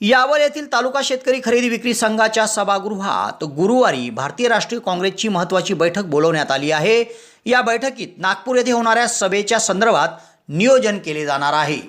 यावल येथील तालुका शेतकरी खरेदी विक्री संघाच्या सभागृहात गुरुवारी भारतीय राष्ट्रीय काँग्रेसची महत्त्वाची बैठक बोलवण्यात आली आहे. या बैठकीत नागपूर येथे होणाऱ्या सभेच्या संदर्भात नियोजन केले जाणार आहे.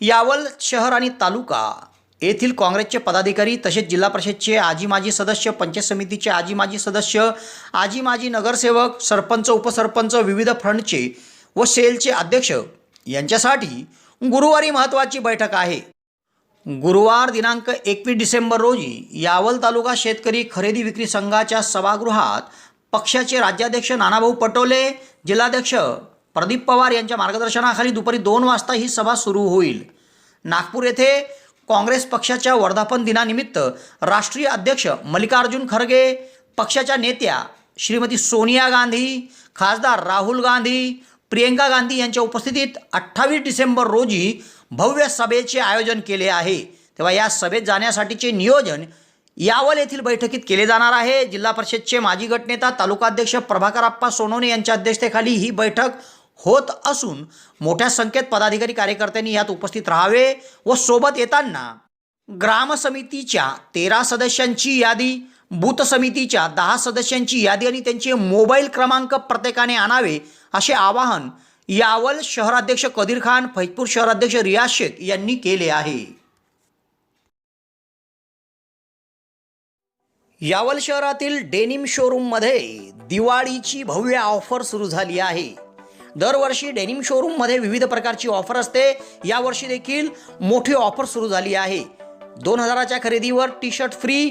यावल शहर आणि तालुका येथील काँग्रेसचे पदाधिकारी तसेच जिल्हा परिषदचे आजी माजी सदस्य पंचायत समितीचे आजी माजी सदस्य आजी माजी नगरसेवक सरपंच उपसरपंच विविध फ्रंटचे व सेलचे अध्यक्ष यांच्यासाठी गुरुवारी महत्त्वाची बैठक आहे. गुरुवार दिनांक एकवीस डिसेंबर रोजी यावल तालुका शेतकरी खरेदी विक्री संघाच्या सभागृहात पक्षाचे राज्याध्यक्ष नानाभाऊ पटोले जिल्हाध्यक्ष प्रदीप पवार यांच्या मार्गदर्शनाखाली दुपारी दोन वाजता ही सभा सुरू होईल. नागपूर येथे काँग्रेस पक्षाच्या वर्धापन दिनानिमित्त राष्ट्रीय अध्यक्ष मल्लिकार्जुन खरगे पक्षाच्या नेत्या श्रीमती सोनिया गांधी खासदार राहुल गांधी प्रियंका गांधी यांच्या उपस्थितीत अठ्ठावीस डिसेंबर रोजी भव्य सभेचे आयोजन केले आहे. तेव्हा या सभेत जाण्यासाठीचे नियोजन यावल येथील बैठकीत केले जाणार आहे. जिल्हा परिषदचे माजी गटनेता तालुकाध्यक्ष प्रभाकरप्पा सोनवणे यांच्या अध्यक्षतेखाली ही बैठक होत असून मोठ्या संख्येत पदाधिकारी कार्यकर्त्यांनी यात उपस्थित राहावे व सोबत येताना ग्राम समितीच्या तेरा सदस्यांची यादी बूथ समितीच्या दहा सदस्यांची यादी आणि त्यांचे मोबाईल क्रमांक प्रत्येकाने आणावे असे आवाहन यावल शहराध्यक्ष कदीर खान फैजपूर शहराध्यक्ष रियाज शेख यांनी केले आहे. यावल शहरातील डेनिम शोरूममध्ये दिवाळीची भव्य ऑफर सुरू झाली आहे. दरवर्षी डेनिम शोरूममध्ये विविध प्रकारची ऑफर असते. यावर्षी देखील मोठी ऑफर सुरू झाली आहे. दोन हजाराच्या खरेदीवर टी शर्ट फ्री